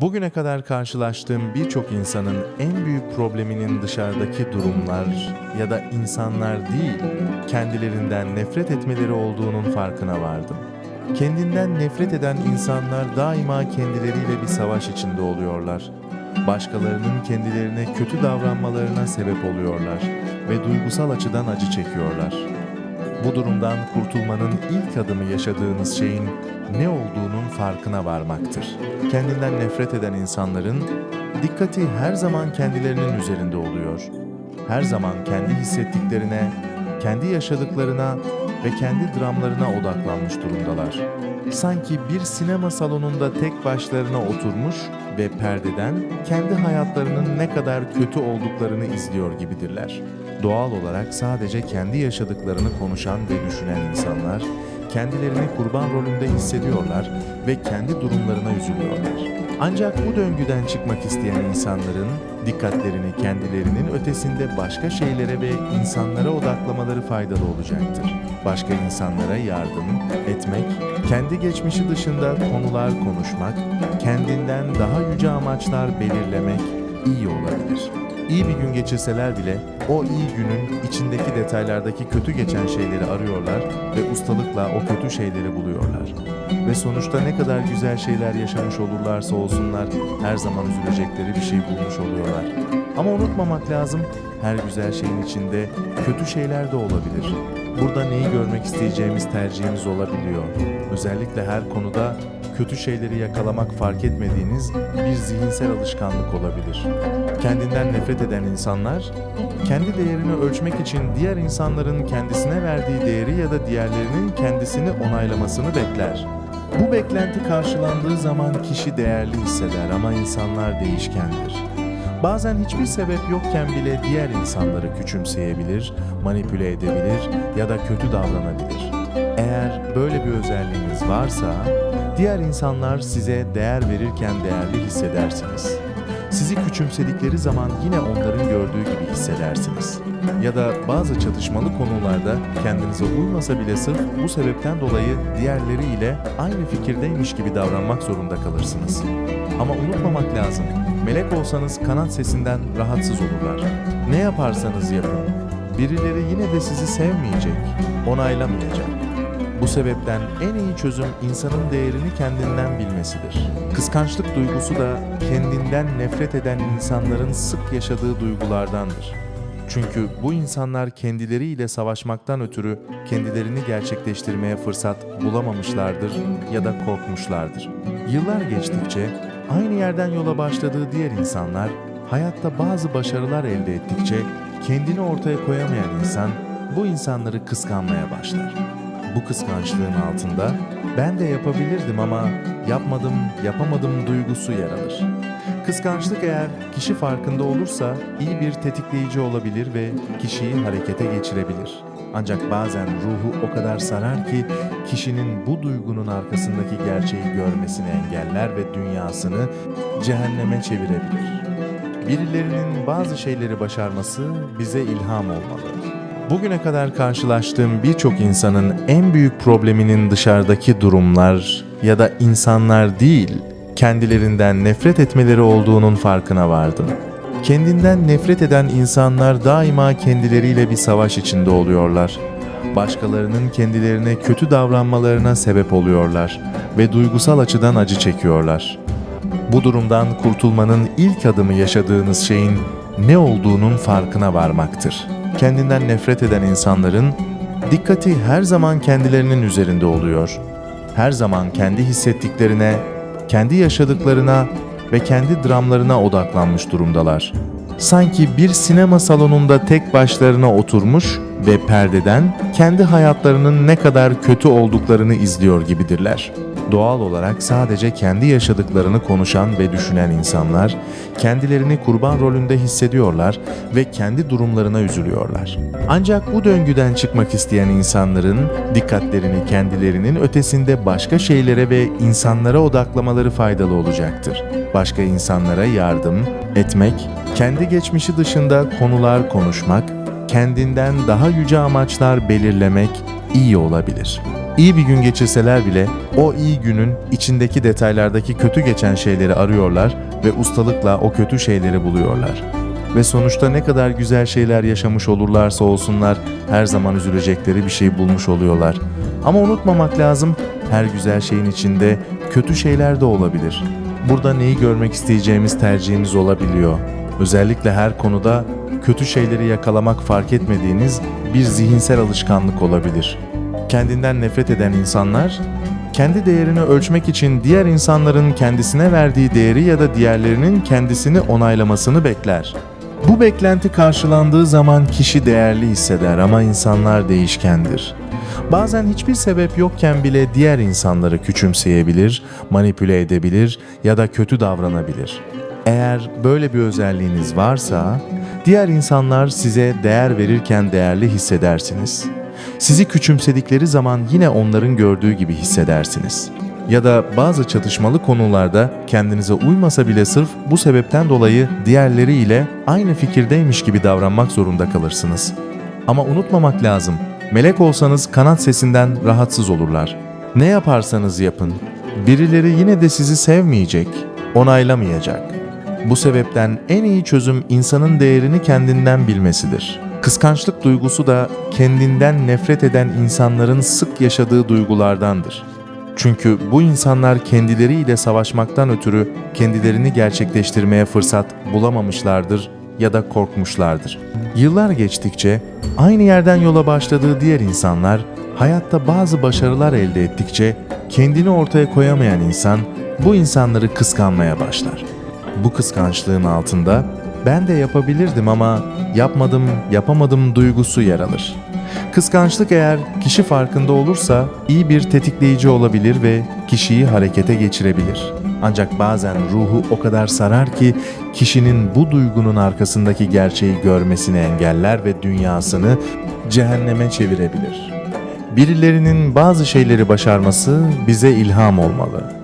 Bugüne kadar karşılaştığım birçok insanın en büyük probleminin dışarıdaki durumlar ya da insanlar değil, kendilerinden nefret etmeleri olduğunun farkına vardım. Kendinden nefret eden insanlar daima kendileriyle bir savaş içinde oluyorlar. Başkalarının kendilerine kötü davranmalarına sebep oluyorlar ve duygusal açıdan acı çekiyorlar. Bu durumdan kurtulmanın ilk adımı yaşadığınız şeyin ne olduğunun farkına varmaktır. Kendinden nefret eden insanların dikkati her zaman kendilerinin üzerinde oluyor. Her zaman kendi hissettiklerine, kendi yaşadıklarına ve kendi dramlarına odaklanmış durumdalar. Sanki bir sinema salonunda tek başlarına oturmuş ve perdeden kendi hayatlarının ne kadar kötü olduklarını izliyor gibidirler. Doğal olarak sadece kendi yaşadıklarını konuşan ve düşünen insanlar kendilerini kurban rolünde hissediyorlar ve kendi durumlarına üzülüyorlar. Ancak bu döngüden çıkmak isteyen insanların dikkatlerini kendilerinin ötesinde başka şeylere ve insanlara odaklamaları faydalı olacaktır. Başka insanlara yardım etmek, kendi geçmişi dışında konular konuşmak, kendinden daha yüce amaçlar belirlemek iyi olabilir. İyi bir gün geçirseler bile o iyi günün içindeki detaylardaki kötü geçen şeyleri arıyorlar ve ustalıkla o kötü şeyleri buluyorlar. Ve sonuçta ne kadar güzel şeyler yaşamış olurlarsa olsunlar her zaman üzülecekleri bir şey bulmuş oluyorlar. Ama unutmamak lazım her güzel şeyin içinde kötü şeyler de olabilir. Burada neyi görmek isteyeceğimiz tercihimiz olabiliyor. Özellikle her konuda kötü şeyleri yakalamak fark etmediğiniz bir zihinsel alışkanlık olabilir. Kendinden nefret eden insanlar, kendi değerini ölçmek için diğer insanların kendisine verdiği değeri ya da diğerlerinin kendisini onaylamasını bekler. Bu beklenti karşılandığı zaman kişi değerli hisseder ama insanlar değişkendir. Bazen hiçbir sebep yokken bile diğer insanları küçümseyebilir, manipüle edebilir ya da kötü davranabilir. Böyle bir özelliğiniz varsa, diğer insanlar size değer verirken değerli hissedersiniz. Sizi küçümsedikleri zaman yine onların gördüğü gibi hissedersiniz. Ya da bazı çatışmalı konularda kendinize uymasa bile sırf bu sebepten dolayı diğerleriyle aynı fikirdeymiş gibi davranmak zorunda kalırsınız. Ama unutmamak lazım. Melek olsanız kanat sesinden rahatsız olurlar. Ne yaparsanız yapın. Birileri yine de sizi sevmeyecek, onaylamayacak. Bu sebepten en iyi çözüm insanın değerini kendinden bilmesidir. Kıskançlık duygusu da kendinden nefret eden insanların sık yaşadığı duygulardandır. Çünkü bu insanlar kendileriyle savaşmaktan ötürü kendilerini gerçekleştirmeye fırsat bulamamışlardır ya da korkmuşlardır. Yıllar geçtikçe aynı yerden yola başladığı diğer insanlar hayatta bazı başarılar elde ettikçe kendini ortaya koyamayan insan bu insanları kıskanmaya başlar. Bu kıskançlığın altında ben de yapabilirdim ama yapmadım, yapamadım duygusu yer alır. Kıskançlık eğer kişi farkında olursa iyi bir tetikleyici olabilir ve kişiyi harekete geçirebilir. Ancak bazen ruhu o kadar sarar ki kişinin bu duygunun arkasındaki gerçeği görmesini engeller ve dünyasını cehenneme çevirebilir. Birilerinin bazı şeyleri başarması bize ilham olmalı. Bugüne kadar karşılaştığım birçok insanın en büyük probleminin dışarıdaki durumlar ya da insanlar değil, kendilerinden nefret etmeleri olduğunun farkına vardım. Kendinden nefret eden insanlar daima kendileriyle bir savaş içinde oluyorlar. Başkalarının kendilerine kötü davranmalarına sebep oluyorlar ve duygusal açıdan acı çekiyorlar. Bu durumdan kurtulmanın ilk adımı yaşadığınız şeyin ne olduğunun farkına varmaktır. Kendinden nefret eden insanların dikkati her zaman kendilerinin üzerinde oluyor. Her zaman kendi hissettiklerine, kendi yaşadıklarına ve kendi dramlarına odaklanmış durumdalar. Sanki bir sinema salonunda tek başlarına oturmuş ve perdeden kendi hayatlarının ne kadar kötü olduklarını izliyor gibidirler. Doğal olarak sadece kendi yaşadıklarını konuşan ve düşünen insanlar kendilerini kurban rolünde hissediyorlar ve kendi durumlarına üzülüyorlar. Ancak bu döngüden çıkmak isteyen insanların dikkatlerini kendilerinin ötesinde başka şeylere ve insanlara odaklamaları faydalı olacaktır. Başka insanlara yardım etmek, kendi geçmişi dışında konular konuşmak, kendinden daha yüce amaçlar belirlemek iyi olabilir. İyi bir gün geçirseler bile o iyi günün içindeki detaylardaki kötü geçen şeyleri arıyorlar ve ustalıkla o kötü şeyleri buluyorlar. Ve sonuçta ne kadar güzel şeyler yaşamış olurlarsa olsunlar her zaman üzülecekleri bir şey bulmuş oluyorlar. Ama unutmamak lazım her güzel şeyin içinde kötü şeyler de olabilir. Burada neyi görmek isteyeceğimiz tercihimiz olabiliyor. Özellikle her konuda kötü şeyleri yakalamak fark etmediğiniz bir zihinsel alışkanlık olabilir. Kendinden nefret eden insanlar kendi değerini ölçmek için diğer insanların kendisine verdiği değeri ya da diğerlerinin kendisini onaylamasını bekler. Bu beklenti karşılandığı zaman kişi değerli hisseder ama insanlar değişkendir. Bazen hiçbir sebep yokken bile diğer insanları küçümseyebilir, manipüle edebilir ya da kötü davranabilir. Eğer böyle bir özelliğiniz varsa, diğer insanlar size değer verirken değerli hissedersiniz. Sizi küçümsedikleri zaman yine onların gördüğü gibi hissedersiniz. Ya da bazı çatışmalı konularda kendinize uymasa bile sırf bu sebepten dolayı diğerleriyle aynı fikirdeymiş gibi davranmak zorunda kalırsınız. Ama unutmamak lazım. Melek olsanız kanat sesinden rahatsız olurlar. Ne yaparsanız yapın, birileri yine de sizi sevmeyecek, onaylamayacak. Bu sebepten en iyi çözüm insanın değerini kendinden bilmesidir. Kıskançlık duygusu da kendinden nefret eden insanların sık yaşadığı duygulardandır. Çünkü bu insanlar kendileriyle savaşmaktan ötürü kendilerini gerçekleştirmeye fırsat bulamamışlardır ya da korkmuşlardır. Yıllar geçtikçe aynı yerden yola başladığı diğer insanlar hayatta bazı başarılar elde ettikçe kendini ortaya koyamayan insan bu insanları kıskanmaya başlar. Bu kıskançlığın altında ben de yapabilirdim ama yapmadım, yapamadım duygusu yer alır. Kıskançlık eğer kişi farkında olursa iyi bir tetikleyici olabilir ve kişiyi harekete geçirebilir. Ancak bazen ruhu o kadar sarar ki kişinin bu duygunun arkasındaki gerçeği görmesini engeller ve dünyasını cehenneme çevirebilir. Birilerinin bazı şeyleri başarması bize ilham olmalı.